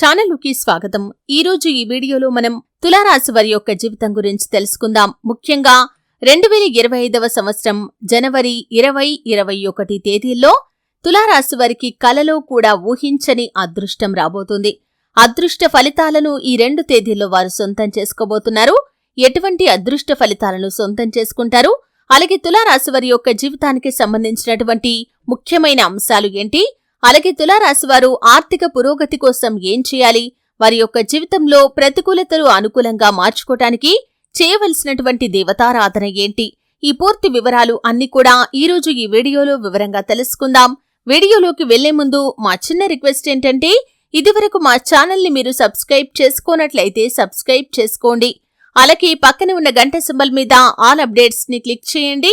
ఛానల్కి స్వాగతం. ఈ రోజు ఈ వీడియోలో మనం తులారాశి వారి యొక్క జీవితం గురించి తెలుసుకుందాం. ముఖ్యంగా రెండు వేల ఇరవై ఐదవ సంవత్సరం జనవరి ఇరవై ఇరవై ఒకటి తేదీల్లో తులారాశి వారికి కలలో కూడా ఊహించని అదృష్టం రాబోతుంది. అదృష్ట ఫలితాలను ఈ రెండు తేదీల్లో వారు సొంతం చేసుకోబోతున్నారు. ఎటువంటి అదృష్ట ఫలితాలను సొంతం చేసుకుంటారు? అలాగే తులారాశి వారి యొక్క జీవితానికి సంబంధించినటువంటి ముఖ్యమైన అంశాలు ఏంటి? అలాగే తులారాశి వారు ఆర్థిక పురోగతి కోసం ఏం చేయాలి? వారి యొక్క జీవితంలో ప్రతికూలతలు అనుకూలంగా మార్చుకోటానికి చేయవలసినటువంటి దేవతారాధన ఏంటి? ఈ పూర్తి వివరాలు అన్ని కూడా ఈరోజు ఈ వీడియోలో వివరంగా తెలుసుకుందాం. వీడియోలోకి వెళ్ళే ముందు మా చిన్న రిక్వెస్ట్ ఏంటంటే ఇదివరకు మా ఛానల్ని మీరు సబ్స్క్రైబ్ చేసుకోనట్లయితే సబ్స్క్రైబ్ చేసుకోండి. అలాగే పక్కన ఉన్న గంట సింబల్ మీద ఆల్ అప్డేట్స్ని క్లిక్ చేయండి.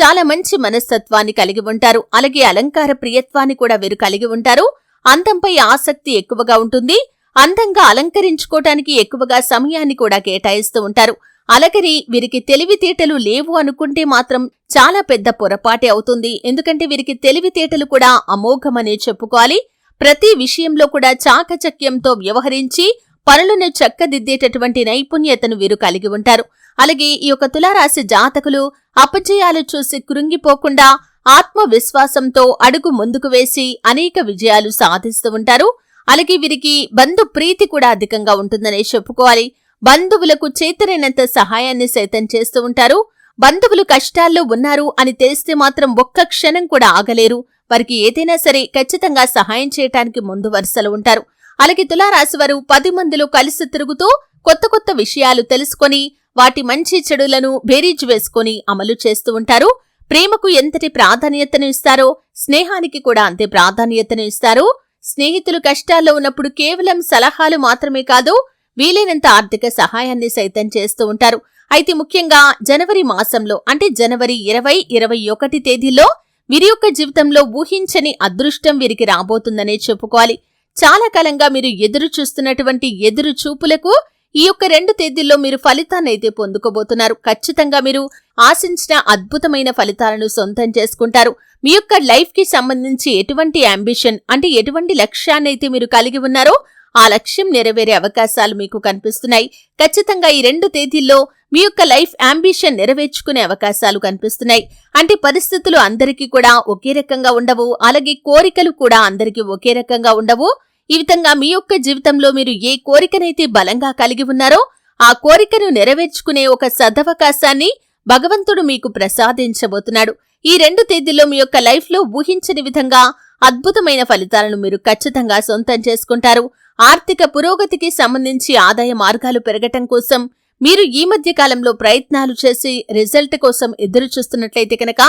చాలా మంచి మనస్తత్వాన్ని కలిగి ఉంటారు. అలాగే అలంకార ప్రియత్వాన్ని కూడా వీరు కలిగి ఉంటారు. అందంపై ఆసక్తి ఎక్కువగా ఉంటుంది. అందంగా అలంకరించుకోవటానికి ఎక్కువగా సమయాన్ని కూడా కేటాయిస్తూ ఉంటారు. అలకరి వీరికి తెలివితేటలు లేవు అనుకుంటే మాత్రం చాలా పెద్ద పొరపాటే అవుతుంది. ఎందుకంటే వీరికి తెలివితేటలు కూడా అమోఘమనే చెప్పుకోవాలి. ప్రతి విషయంలో కూడా చాకచక్యంతో వ్యవహరించి పనులను చక్కదిద్దేటటువంటి నైపుణ్యతను వీరు కలిగి ఉంటారు. అలాగే ఈ యొక్క తులారాశి జాతకులు అపజయాలు చూసి కృంగిపోకుండా ఆత్మవిశ్వాసంతో అడుగు ముందుకు వేసి అనేక విజయాలు సాధిస్తూ ఉంటారు. అలాగే వీరికి బంధు ప్రీతి కూడా అధికంగా ఉంటుందనే చెప్పుకోవాలి. బంధువులకు చేతనైనంత సహాయాన్ని సైతం చేస్తూ ఉంటారు. బంధువులు కష్టాల్లో ఉన్నారు అని తెలిస్తే మాత్రం ఒక్క క్షణం కూడా ఆగలేరు. వారికి ఏదైనా సరే ఖచ్చితంగా సహాయం చేయటానికి ముందు వరుసలో ఉంటారు. అలాగే తులారాశి వారు పది మందిలో కలిసి తిరుగుతూ కొత్త కొత్త విషయాలు తెలుసుకొని వాటి మంచి చెడులను బేరీజు వేసుకొని అమలు చేస్తూ ఉంటారు. ప్రేమకు ఎంతటి ప్రాధాన్యతను ఇస్తారో స్నేహానికి కూడా అంతే ప్రాధాన్యతను ఇస్తారు. స్నేహితులు కష్టాల్లో ఉన్నప్పుడు కేవలం సలహాలు మాత్రమే కాదు వీలైనంత ఆర్థిక సహాయాన్ని సైతం చేస్తూ ఉంటారు. అయితే ముఖ్యంగా జనవరి మాసంలో అంటే జనవరి ఇరవై ఇరవై ఒకటి తేదీలో వీరి యొక్క జీవితంలో ఊహించని అదృష్టం వీరికి రాబోతుందనే చెప్పుకోవాలి. చాలా కాలంగా మీరు ఎదురు చూస్తున్నటువంటి ఎదురు చూపులకు ఈ యొక్క రెండు తేదీల్లో మీరు ఫలితాన్ని అయితే పొందుకోబోతున్నారు. ఖచ్చితంగా మీరు ఆశించిన అద్భుతమైన ఫలితాలను సొంతం చేసుకుంటారు. మీ యొక్క లైఫ్కి సంబంధించి ఎటువంటి అంబిషన్ అంటే ఎటువంటి లక్ష్యాన్ని అయితే మీరు కలిగి ఉన్నారో ఆ లక్ష్యం నెరవేరే అవకాశాలు మీకు కనిపిస్తున్నాయి. ఖచ్చితంగా ఈ రెండు తేదీల్లో మీ యొక్క లైఫ్ అంబిషన్ నెరవేర్చుకునే అవకాశాలు కనిపిస్తున్నాయి. అంటే పరిస్థితులు అందరికీ కూడా ఒకే రకంగా ఉండవు. అలాగే కోరికలు కూడా అందరికీ ఒకే రకంగా ఉండవు. ఈ విధంగా మీ యొక్క జీవితంలో మీరు ఏ కోరికనైతే బలంగా కలిగి ఉన్నారో ఆ కోరికను నెరవేర్చుకునే ఒక సదవకాశాన్ని భగవంతుడు మీకు ప్రసాదించబోతున్నాడు. ఈ రెండు తేదీల్లో మీ యొక్క లైఫ్లో ఊహించని విధంగా అద్భుతమైన ఫలితాలను మీరు ఖచ్చితంగా సొంతం చేసుకుంటారు. ఆర్థిక పురోగతికి సంబంధించి ఆదాయ మార్గాలు పెరగటం కోసం మీరు ఈ మధ్య కాలంలో ప్రయత్నాలు చేసి రిజల్ట్ కోసం ఎదురు చూస్తున్నట్లయితే కనుక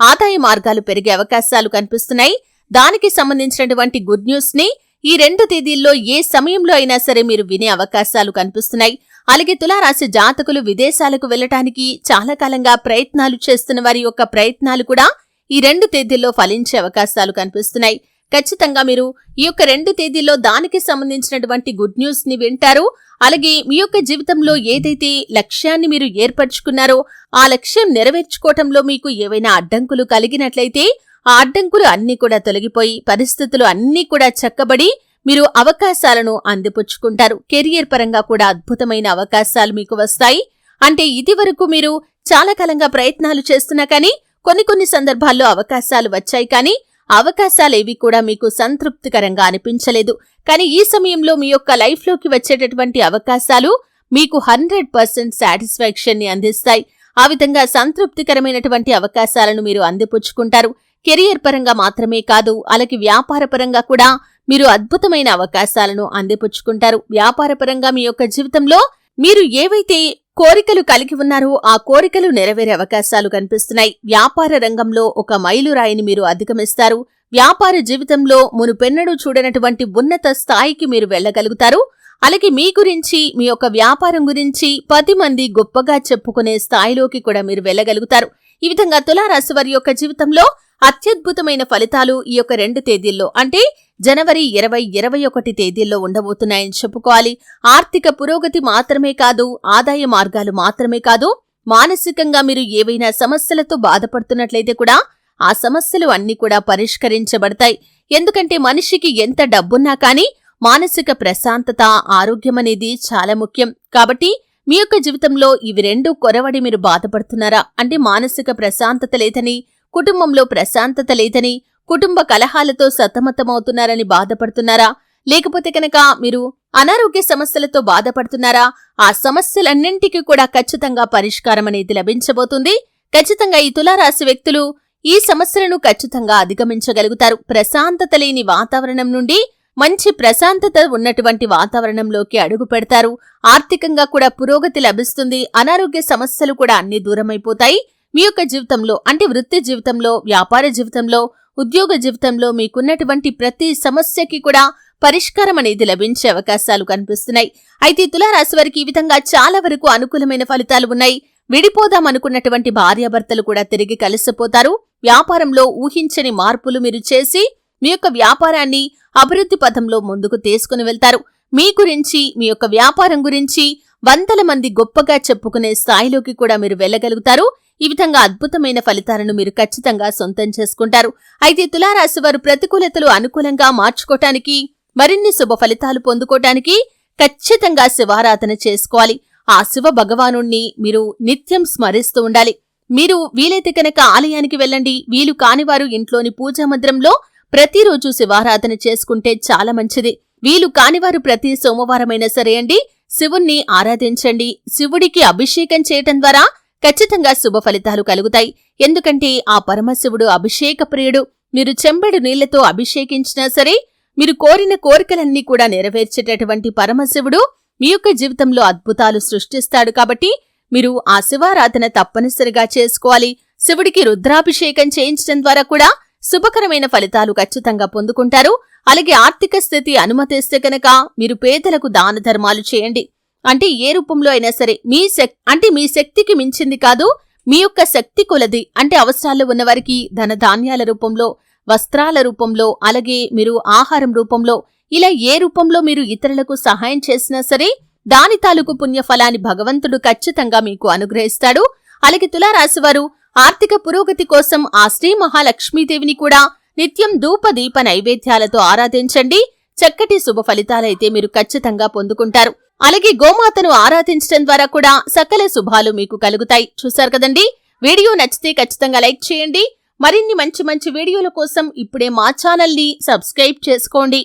ఆదాయ మార్గాలు పెరిగే అవకాశాలు కనిపిస్తున్నాయి. దానికి సంబంధించినటువంటి గుడ్ న్యూస్ని ఈ రెండు తేదీల్లో ఏ సమయంలో అయినా సరే మీరు వినే అవకాశాలు కనిపిస్తున్నాయి. అలాగే తులారాశి జాతకులు విదేశాలకు వెళ్ళటానికి చాలా కాలంగా ప్రయత్నాలు చేస్తున్న వారి యొక్క ప్రయత్నాలు కూడా ఈ రెండు తేదీల్లో ఫలించే అవకాశాలు కనిపిస్తున్నాయి. ఖచ్చితంగా మీరు ఈ యొక్క రెండు తేదీల్లో దానికి సంబంధించినటువంటి గుడ్ న్యూస్ని వింటారు. అలాగే మీ యొక్క జీవితంలో ఏదైతే లక్ష్యాన్ని మీరు ఏర్పరచుకున్నారో ఆ లక్ష్యం నెరవేర్చుకోవటంలో మీకు ఏవైనా అడ్డంకులు కలిగినట్లయితే ఆ అడ్డంకులు అన్నీ కూడా తొలగిపోయి పరిస్థితులు అన్నీ కూడా చక్కబడి మీరు అవకాశాలను అందిపుచ్చుకుంటారు. కెరియర్ పరంగా కూడా అద్భుతమైన అవకాశాలు మీకు వస్తాయి. అంటే ఇది వరకు మీరు చాలా కాలంగా ప్రయత్నాలు చేస్తున్నా కానీ కొన్ని కొన్ని సందర్భాల్లో అవకాశాలు వచ్చాయి కానీ అవకాశాలేవి కూడా మీకు సంతృప్తికరంగా అనిపించలేదు. కానీ ఈ సమయంలో మీ యొక్క లైఫ్లోకి వచ్చేటటువంటి అవకాశాలు మీకు హండ్రెడ్ పర్సెంట్ సాటిస్ఫాక్షన్ని అందిస్తాయి. ఆ విధంగా సంతృప్తికరమైనటువంటి అవకాశాలను మీరు అందిపుచ్చుకుంటారు. కెరియర్ పరంగా మాత్రమే కాదు అలాగే వ్యాపార పరంగా కూడా మీరు అద్భుతమైన అవకాశాలను అందిపుచ్చుకుంటారు. వ్యాపారపరంగా మీ యొక్క జీవితంలో మీరు ఏవైతే కోరికలు కలిగి ఉన్నారో ఆ కోరికలు నెరవేరే అవకాశాలు కనిపిస్తున్నాయి. వ్యాపార రంగంలో ఒక మైలురాయిని మీరు అధిగమిస్తారు. వ్యాపార జీవితంలో మునుపెన్నడూ చూడనటువంటి ఉన్నత స్థాయికి మీరు వెళ్ళగలుగుతారు. అలాగే మీ గురించి మీ యొక్క వ్యాపారం గురించి పది మంది గొప్పగా చెప్పుకునే స్థాయిలోకి కూడా మీరు వెళ్ళగలుగుతారు. ఈ విధంగా తులారాశి వారి యొక్క జీవితంలో అత్యద్భుతమైన ఫలితాలు ఈ యొక్క రెండు తేదీల్లో అంటే జనవరి ఇరవై ఇరవై ఒకటి తేదీల్లో ఉండబోతున్నాయని చెప్పుకోవాలి. ఆర్థిక పురోగతి మాత్రమే కాదు ఆదాయ మార్గాలు మాత్రమే కాదు మానసికంగా మీరు ఏవైనా సమస్యలతో బాధపడుతున్నట్లయితే కూడా ఆ సమస్యలు అన్ని కూడా పరిష్కరించబడతాయి. ఎందుకంటే మనిషికి ఎంత డబ్బున్నా కానీ మానసిక ప్రశాంతత ఆరోగ్యం అనేది చాలా ముఖ్యం. కాబట్టి మీ యొక్క జీవితంలో ఇవి రెండు కొరవడి మీరు బాధపడుతున్నారా? అంటే మానసిక ప్రశాంతత లేదని కుటుంబంలో ప్రశాంతత లేదని కుటుంబ కలహాలతో సతమతమవుతున్నారని బాధపడుతున్నారా? లేకపోతే కనుక మీరు అనారోగ్య సమస్యలతో బాధపడుతున్నారా? ఆ సమస్యలన్నింటికీ కూడా ఖచ్చితంగా పరిష్కారం అనేది లభించబోతుంది. ఖచ్చితంగా ఈ తులారాశి వ్యక్తులు ఈ సమస్యలను ఖచ్చితంగా అధిగమించగలుగుతారు. ప్రశాంతత లేని వాతావరణం నుండి మంచి ప్రశాంతత ఉన్నటువంటి వాతావరణంలోకి అడుగు పెడతారు. ఆర్థికంగా కూడా పురోగతి లభిస్తుంది. అనారోగ్య సమస్యలు కూడా అన్ని దూరమైపోతాయి. మీ యొక్క జీవితంలో అంటే వృత్తి జీవితంలో వ్యాపార జీవితంలో ఉద్యోగ జీవితంలో మీకున్నటువంటి ప్రతి సమస్యకి కూడా పరిష్కారం అనేది లభించే అవకాశాలు కనిపిస్తున్నాయి. అయితే తులారాశి వారికి ఈ విధంగా చాలా వరకు అనుకూలమైన ఫలితాలు ఉన్నాయి. విడిపోదాం అనుకున్నటువంటి భార్యాభర్తలు కూడా తిరిగి కలిసిపోతారు. వ్యాపారంలో ఊహించని మార్పులు మీరు చేసి మీ యొక్క వ్యాపారాన్ని అభివృద్ధి పథంలో ముందుకు తీసుకుని వెళ్తారు. మీ గురించి మీ యొక్క వ్యాపారం గురించి వందల మంది గొప్పగా చెప్పుకునే స్థాయిలోకి కూడా మీరు వెళ్ళగలుగుతారు. ఈ విధంగా అద్భుతమైన ఫలితాలను మీరు ఖచ్చితంగా సొంతం చేసుకుంటారు. అయితే తులారాశి వారు ప్రతికూలతలు అనుకూలంగా మార్చుకోటానికి మరిన్ని శుభ ఫలితాలు పొందుకోటానికి ఖచ్చితంగా శివారాధన చేసుకోవాలి. ఆ శివ భగవానుణ్ణి మీరు నిత్యం స్మరిస్తూ ఉండాలి. మీరు వీలైతే కనుక ఆలయానికి వెళ్ళండి. వీలు కానివారు ఇంట్లోని పూజా మందిరంలో ప్రతిరోజు శివారాధన చేసుకుంటే చాలా మంచిది. వీలు కానివారు ప్రతి సోమవారమైనా సరే అండి శివుణ్ణి ఆరాధించండి. శివుడికి అభిషేకం చేయటం ద్వారా ఖచ్చితంగా శుభ ఫలితాలు కలుగుతాయి. ఎందుకంటే ఆ పరమశివుడు అభిషేక ప్రియుడు. మీరు చెంబెడు నీళ్ళతో అభిషేకించినా సరే మీరు కోరిన కోరికలన్నీ కూడా నెరవేర్చేటటువంటి పరమశివుడు మీ యొక్క జీవితంలో అద్భుతాలు సృష్టిస్తాడు కాబట్టి మీరు ఆ శివారాధన తప్పనిసరిగా చేసుకోవాలి. శివుడికి రుద్రాభిషేకం చేయించడం ద్వారా కూడా శుభకరమైన ఫలితాలు ఖచ్చితంగా పొందుకుంటారు. అలాగే ఆర్థిక స్థితి అనుమతిస్తే కనుక మీరు పేదలకు దాన ధర్మాలు చేయండి. అంటే ఏ రూపంలో అయినా సరే మీ శక్ అంటే మీ శక్తికి మించింది కాదు మీ యొక్క శక్తి కొలది. అంటే అవసరాలు ఉన్నవారికి ధన ధాన్యాల రూపంలో వస్త్రాల రూపంలో అలాగే మీరు ఆహారం రూపంలో ఇలా ఏ రూపంలో మీరు ఇతరులకు సహాయం చేసినా సరే దాని తాలూకు పుణ్యఫలాన్ని భగవంతుడు ఖచ్చితంగా మీకు అనుగ్రహిస్తాడు. అలాగే తులారాశివారు ఆర్థిక పురోగతి కోసం ఆ శ్రీ మహాలక్ష్మీదేవిని కూడా నిత్యం ధూప దీప నైవేద్యాలతో ఆరాధించండి. చక్కటి శుభ ఫలితాలైతే మీరు ఖచ్చితంగా పొందుకుంటారు. అలాగే గోమాతను ఆరాధించడం ద్వారా కూడా సకల శుభాలు మీకు కలుగుతాయి. చూశారు కదండి? వీడియో నచ్చితే ఖచ్చితంగా లైక్ చేయండి. మరిన్ని మంచి మంచి వీడియోల కోసం ఇప్పుడే మా ఛానల్ని సబ్స్క్రైబ్ చేసుకోండి.